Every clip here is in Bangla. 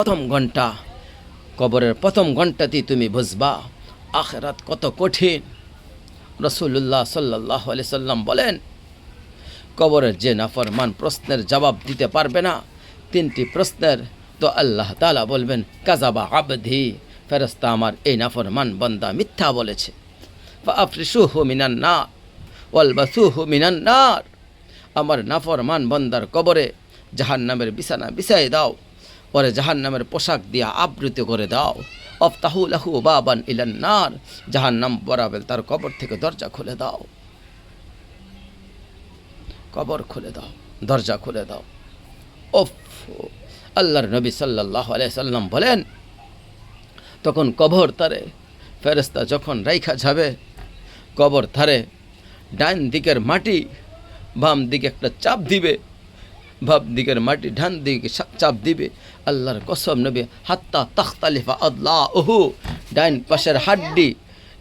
প্রথম ঘণ্টা, কবরের প্রথম ঘন্টাতেই তুমি বুঝবা, আখেরাত কত কঠিন। রসুল্লাহ সাল্লাহ আলি সাল্লাম বলেন, কবরের যে নাফরমান প্রশ্নের জবাব দিতে পারবে না, তিনটি প্রশ্নের, তো আল্লাহ তালা বলবেন কাজাবা আবধি ফেরস্তা আমার এই নাফরমান বন্দা মিথ্যা বলেছে। আমার নাফরমান বন্দার কবরে জাহান নামের বিছানা বিছাই দাও। পরে জাহান নামের পোশাক দিয়া আবৃত করে দাও। অফতাহু লাহু বাবান ইলান নার। জাহান নাম বরাবেল তার কবর থেকে দরজা খুলে দাও। কবর খুলে দাও, দরজা খুলে দাও। ওফ, আল্লাহর নবী সাল্লাহ সাল্লাম বলেন, তখন কবর তারে ফেরেস্তা যখন রাইখা যাবে কবর ধারে ডান দিকের মাটি, বাম দিকে একটা চাপ দিবে। বাম দিকের মাটি ডান দিকে চাপ দিবে। আল্লাহর কসম নবী, হাত্তা তখতালিফা আল্লাহ ওহু ডাইন পাশের হাড্ডি,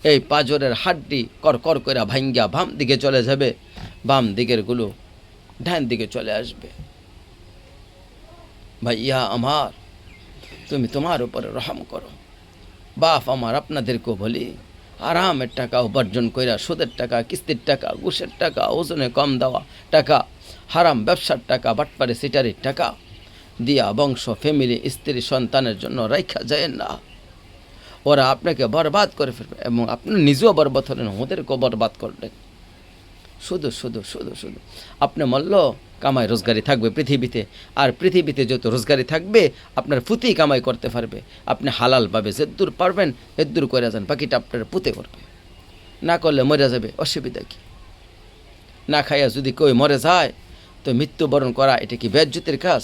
এই পাজরের হাড্ডি কর কর করে ভাঙ্গা বাম দিকে চলে যাবে। বাম দিকেরগুলো ডান দিকে চলে আসবে। ভাইয়া আমার, তুমি তোমার উপরে রহম করো। বাপ আমার আপনাদেরকেও বলি আরামের টাকা উপার্জন কইরা সুদের টাকা, কিস্তির টাকা, ঘুষের টাকা, ওজনে কম দেওয়া টাকা হারাম ব্যবসার টাকা, বাটপারে সিটারির টাকা দিয়া বংশ ফ্যামিলি স্ত্রী, সন্তানের জন্য রাইখা যায় না। ওরা আপনাকে বরবাদ করে ফেলবে এবং আপনি নিজেও বরবাদ হলেন, ওদেরকেও বরবাদ করলেন। শুধু শুধু শুধু শুধু। আপনি মল্ল কামাই রোজগারি থাকবে পৃথিবীতে। আর পৃথিবীতে যত রোজগারি থাকবে, আপনার পুঁতেই কামাই করতে পারবে। আপনি হালালভাবে যেদ্দূর পারবেন এদ্দূর করে যান, বাকিটা আপনার পুঁতে করবে না করলে মরে যাবে, অসুবিধা কি? না খাইয়া যদি কেউ মরে যায়, তো মৃত্যুবরণ করা, এটা কি বেজ্জুতির কাজ?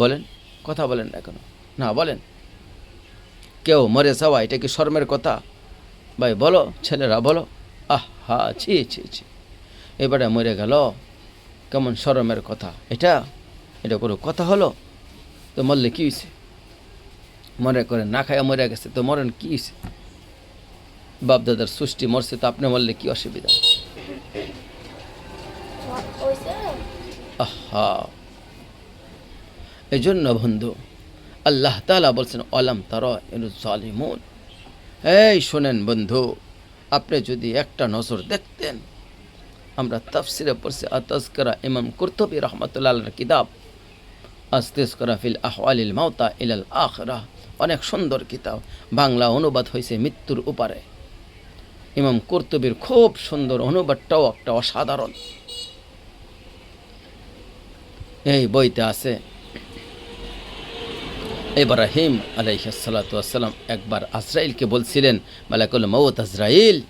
বলেন, কথা বলেন না কেন? না, বলেন। কেউ মরে যাওয়া, এটা কি শর্মের কথা? ভাই, বলো, ছেলেরা, বলো। আহ, হা, ছি ছি ছি। এবারে মরে গেল, কেমন শরমের কথা? এটা এটা কোনো কথা হলো? তো মরলে কী হয়েছে মনে করে না খায়া মরে গেছে, তো মরেন কী হয়েছে বাপদাদার সৃষ্টি মরছে, তো আপনি মরলে কি অসুবিধা হয়েছে আহা। এই জন্য বন্ধু, আল্লাহ তালা বলছেন, অলাম তার জালিমুন? এই শোনেন বন্ধু, আপনি যদি একটা নজর দেখতেন, আমরা তাফসিরে পড়ছি, আতাজকরা ইমাম কুরতুবি রহমতুল্লাহ কিতাব আস্তেজকরা ফিল আহওয়ালিল মাওতা ইলাল আখরা, অনেক সুন্দর কিতাব, বাংলা অনুবাদ হয়েছে মৃত্যুর উপারে। ইমাম কুরতুবির খুব সুন্দর অনুবাদটাও একটা অসাধারণ। এই বইতে আছে এবার ইব্রাহিম আলাইসালাম একবার আজরাইলকে বলছিলেন, মালাকুল মৌত আজরাইল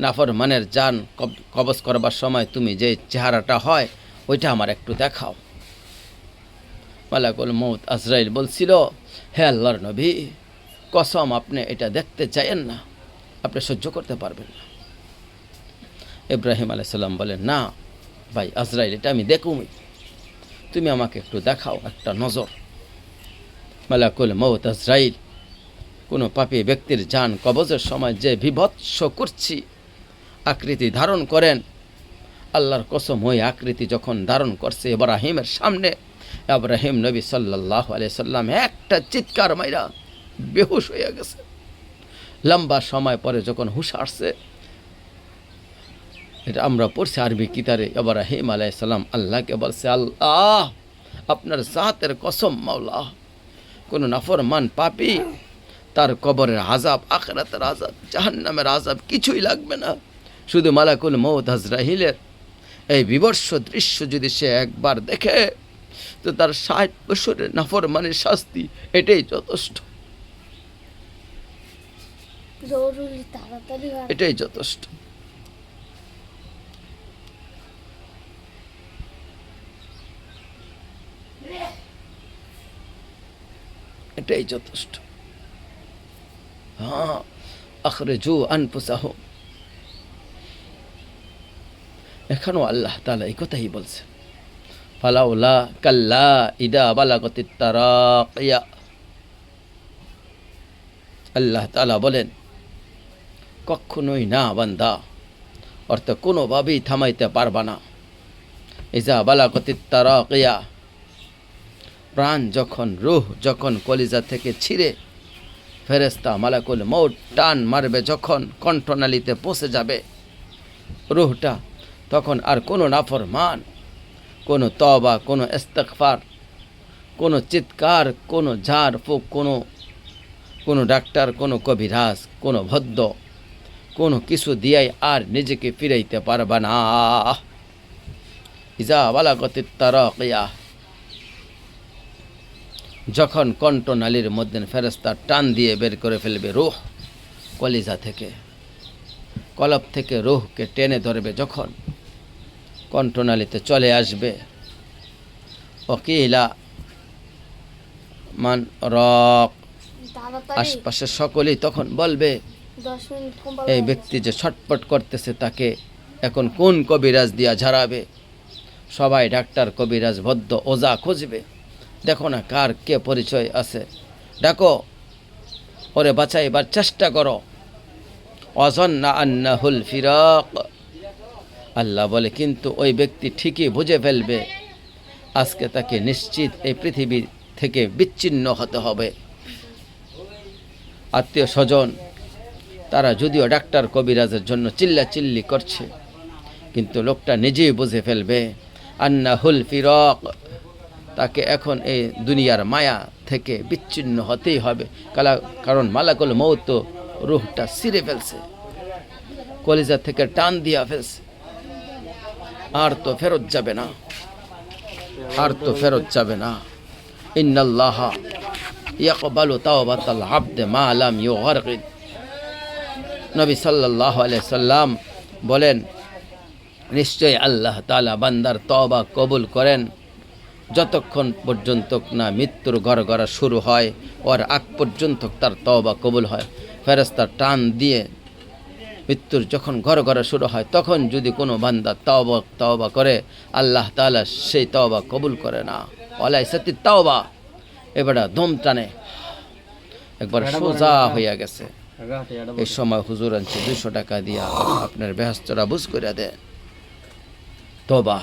নাফর মানের যান কব- কবজ করবার সময় তুমি যে চেহারাটা হয়, ওইটা আমার একটু দেখাও। মালাকুল মৌত আজরাইল বলছিল, হে আল্লাহর নবী, কসম আপনি এটা দেখতে চাইেন না, আপনি সহ্য করতে পারবেন না। ইব্রাহিম আলাইসাল্লাম বলেন, না, ভাই আজরাইল, এটা আমি দেখুমি তুমি আমাকে একটু দেখাও, একটা নজর। মালাকুল মৌত আজরাইল, কোনো পাপী ব্যক্তির যান কবজের সময় যে বিভৎস করছি আকৃতি ধারণ করেন, আল্লাহর কসম ওই আকৃতি যখন ধারণ করছে ইব্রাহিমের সামনে, ইব্রাহিম নবী সাল্লাহ আলিয়া সাল্লাম একটা চিৎকার মাইরা বেহুশ হয়ে গেছে। লম্বা সময় পরে যখন হুশ আসছে এটা আমরা পড়ছি আরবি কিতারে। ইব্রাহিম আলাইহিস সালাম আল্লাহকে বলছে আল্লাহ আপনার জাতের কসম মাওলা কোনো নাফরমান পাপি তার কবরের আজাব আখরাতের আজাব জাহান্নামের আজাব কিছুই লাগবে না। শুধু মালাকুল মৌত হাজরাহিলের এই বিবর্ষ দৃশ্য যদি সে একবার দেখে তো তার ষাট বছরের নাফর নাফরমানের শাস্তি এটাই যথেষ্ট। এটাই যথেষ্ট। এটাই যথেষ্ট। হ্যাঁ আখরেজু এখানেও আল্লাহ তালা এই কথাই বলছে ফালাউলা কাল্লা ইদা তারাকিয়া। আল্লাহ তালা বলেন, কখনোই না বান্দা, অর্থাৎ কোনোভাবেই থামাইতে পারবা না। ইজা বালাকতি তারাকিয়া। প্রাণ যখন রুহ যখন কলিজা থেকে ছিঁড়ে ফেরেস্তা মালাকুল মৌট টান মারবে যখন কণ্ঠনালীতে পৌঁছে যাবে। রুহটা তখন আর কোনো নাফরমান, কোনো তবা কোনো ইস্তেকফার কোনো চিৎকার, কোনো ঝাড় ফুক, কোনো কোনো ডাক্তার, কোনো কবিরাজ, কোনো ভদ্র, কোনো কিছু দিয়াই আর নিজেকে ফিরাইতে পারবে না। ইজা বালাগতি তারকিয়া। যখন কণ্ঠনালীর মধ্যে ফেরেস্তা টান দিয়ে বের করে ফেলবে রুহ কলিজা থেকে কলব থেকে রোহকে টেনে ধরবে যখন কণ্ঠনালীতে চলে আসবে অকিলা মান রক আশপাশের সকলেই তখন বলবে এই ব্যক্তি যে ছটপট করতেছে তাকে এখন কোন কবিরাজ দিয়া ঝাড়াবে? সবাই ডাক্তার কবিরাজ ভদ্র ওজা খুঁজবে। দেখো না কার কে পরিচয় আছে। ডাকো, ওরে বাঁচাইবার চেষ্টা করো। অজন্না আন্নাহুল ফিরাক। আল্লাহ বলে, কিন্তু ওই ব্যক্তি ঠিকই বুঝে ফেলবে। আজকে তাকে নিশ্চিত এই পৃথিবী থেকে বিচ্ছিন্ন হতে হবে। আত্মীয় স্বজন, তারা যদিও ডাক্তার কবিরাজের জন্য চিল্লা চিল্লি করছে, কিন্তু লোকটা নিজেই বুঝে ফেলবে আন্না হুল ফিরক। তাকে এখন এই দুনিয়ার মায়া থেকে বিচ্ছিন্ন হতেই হবে। কালা কারণ মালাকুল মৌত রুহটা সিরে ফেলছে, কলিজা থেকে টান দিয়া ফেলছে। আর তো ফেরত যাবে না, আর তো ফেরত যাবে না। ইন্নাল্লাহ ইয়াকবালু তাওবাতাল আবদে মা লাম ইউগারকিদ নবী সাল্লাহ সাল্লাম বলেন, নিশ্চয়ই আল্লাহ তালা বান্দার তবা কবুল করেন। যতক্ষণ পর্যন্ত না মৃত্যুর গড়গড়া শুরু হয় ওর আগ পর্যন্ত তার তবা কবুল হয়। ফেরেস্তা টান দিয়ে মৃত্যুর যখন ঘর ঘরে শুরু হয় তখন যদি কোনো বান্দা তওবা তওবা করে আল্লাহ তাআলা সেই তওবা কবুল করে না। ওলাই সত্যি তওবা। এবারে দম টানে। একবার সোজা হইয়া গেছে। এই সময় হুজুর আনছে দুশো টাকা দিয়া আপনার বেহস্তরা বুঝ করে দেয় তবা